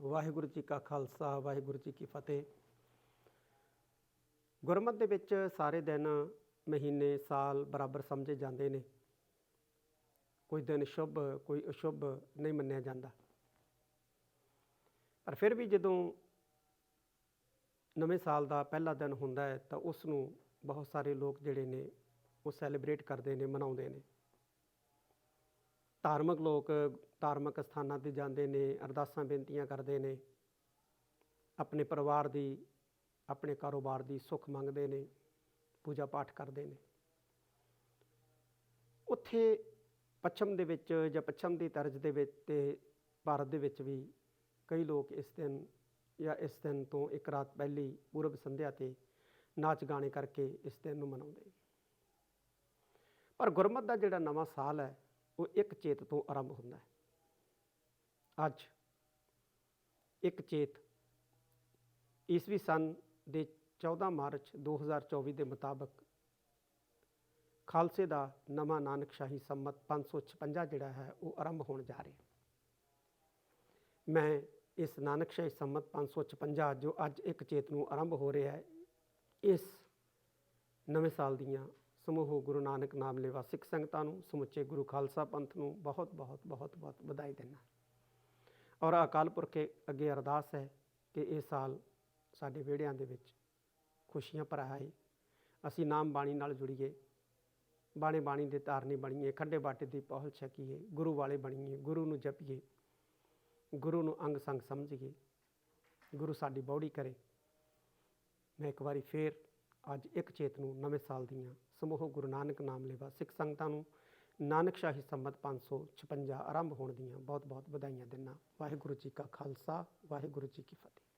ਵਾਹਿਗੁਰੂ ਜੀ ਕਾ ਖਾਲਸਾ, ਵਾਹਿਗੁਰੂ ਜੀ ਕੀ ਫਤਿਹ। ਗੁਰਮਤ ਦੇ ਵਿੱਚ ਸਾਰੇ ਦਿਨ, ਮਹੀਨੇ, ਸਾਲ ਬਰਾਬਰ ਸਮਝੇ ਜਾਂਦੇ ਨੇ। ਕੋਈ ਦਿਨ ਸ਼ੁਭ, ਕੋਈ ਅਸ਼ੁਭ ਨਹੀਂ ਮੰਨਿਆ ਜਾਂਦਾ। ਪਰ ਫਿਰ ਵੀ ਜਦੋਂ ਨਵੇਂ ਸਾਲ ਦਾ ਪਹਿਲਾ ਦਿਨ ਹੁੰਦਾ ਹੈ ਤਾਂ ਉਸ ਨੂੰ ਬਹੁਤ ਸਾਰੇ ਲੋਕ ਜਿਹੜੇ ਨੇ ਉਹ ਸੈਲੀਬ੍ਰੇਟ ਕਰਦੇ ਨੇ, ਮਨਾਉਂਦੇ ਨੇ। ਧਾਰਮਿਕ ਲੋਕ ਧਾਰਮਿਕ ਸਥਾਨਾਂ ਤੇ ਜਾਂਦੇ ਨੇ, ਅਰਦਾਸਾਂ ਬੇਨਤੀਆਂ ਕਰਦੇ ਨੇ, ਆਪਣੇ ਪਰਿਵਾਰ ਦੀ, ਆਪਣੇ ਕਾਰੋਬਾਰ ਦੀ ਸੁੱਖ ਮੰਗਦੇ ਨੇ, ਪੂਜਾ ਪਾਠ ਕਰਦੇ ਨੇ। ਉੱਥੇ ਪੱਛਮ ਦੇ ਵਿੱਚ ਜਾਂ ਪੱਛਮ ਦੀ ਤਰਜ਼ ਦੇ ਵਿੱਚ ਤੇ ਭਾਰਤ ਦੇ ਵਿੱਚ ਵੀ ਕਈ ਲੋਕ ਇਸ ਦਿਨ ਜਾਂ ਇਸ ਦਿਨ ਤੋਂ ਇੱਕ ਰਾਤ ਪਹਿਲੀ ਪੂਰਬ ਸੰਧਿਆ ਤੇ ਨਾਚ ਗਾਣੇ ਕਰਕੇ ਇਸ ਦਿਨ ਨੂੰ ਮਨਾਉਂਦੇ ਪਰ ਗੁਰਮਤ ਦਾ ਜਿਹੜਾ ਨਵਾਂ ਸਾਲ ਹੈ ਉਹ ਇੱਕ ਚੇਤ ਤੋਂ ਆਰੰਭ ਹੁੰਦਾ ਹੈ। ਅੱਜ ਇੱਕ ਚੇਤ ਈਸਵੀ ਸਨ ਦੇ 14 ਮਾਰਚ 2024 ਦੇ ਮੁਤਾਬਕ ਖਾਲਸੇ ਦਾ ਨਵਾਂ ਨਾਨਕਸ਼ਾਹੀ ਸੰਮਤ 556 ਜਿਹੜਾ ਹੈ ਉਹ ਆਰੰਭ ਹੋਣ ਜਾ ਰਿਹਾ ਮੈਂ ਇਸ ਨਾਨਕਸ਼ਾਹੀ ਸੰਮਤ 556 ਜੋ ਅੱਜ ਇੱਕ ਚੇਤ ਨੂੰ ਆਰੰਭ ਹੋ ਰਿਹਾ ਹੈ, ਇਸ ਨਵੇਂ ਸਾਲ ਦੀਆਂ ਸਮੂਹ ਗੁਰੂ ਨਾਨਕ ਨਾਮ ਲੇਵਾ ਸਿੱਖ ਸੰਗਤਾਂ ਨੂੰ, ਸਮੁੱਚੇ ਗੁਰੂ ਖਾਲਸਾ ਪੰਥ ਨੂੰ ਬਹੁਤ ਬਹੁਤ ਬਹੁਤ ਬਹੁਤ ਵਧਾਈ ਦਿੰਦਾ ਔਰ ਅਕਾਲ ਪੁਰਖ ਅੱਗੇ ਅਰਦਾਸ ਹੈ ਕਿ ਇਹ ਸਾਲ ਸਾਡੇ ਵਿਹੜਿਆਂ ਦੇ ਵਿੱਚ ਖੁਸ਼ੀਆਂ ਭਰਾ ਆਏ ਅਸੀਂ ਨਾਮ ਬਾਣੀ ਨਾਲ ਜੁੜੀਏ। ਬਾਣੇ ਬਾਣੀ ਦੇ ਧਾਰਨੀ ਬਣੀਏ। ਖੱਡੇ ਬਾਟੇ ਦੀ ਪਹੁਲ ਛਕੀਏ। ਗੁਰੂ ਵਾਲੇ ਬਣੀਏ। ਗੁਰੂ ਨੂੰ ਜਪੀਏ। ਗੁਰੂ ਨੂੰ ਅੰਗ ਸੰਗ ਸਮਝੀਏ। ਗੁਰੂ ਸਾਡੀ ਬੌੜੀ ਕਰੇ। ਮੈਂ ਇੱਕ ਵਾਰੀ ਫੇਰ ਅੱਜ ਇੱਕ ਚੇਤ ਨੂੰ ਨਵੇਂ ਸਾਲ ਦੀਆਂ ਸਮੂਹ ਗੁਰੂ ਨਾਨਕ ਨਾਮ ਲੈਵਾ ਸਿੱਖ ਸੰਗਤਾਂ ਨੂੰ ਨਾਨਕ ਸ਼ਾਹੀ ਸੰਮਤ 556 ਆਰੰਭ ਹੋਣ ਦੀਆਂ ਬਹੁਤ ਬਹੁਤ ਵਧਾਈਆਂ ਦਿੰਦਾ। ਵਾਹਿਗੁਰੂ ਜੀ ਕਾ ਖਾਲਸਾ, ਵਾਹਿਗੁਰੂ ਜੀ ਕੀ ਫਤਿਹ।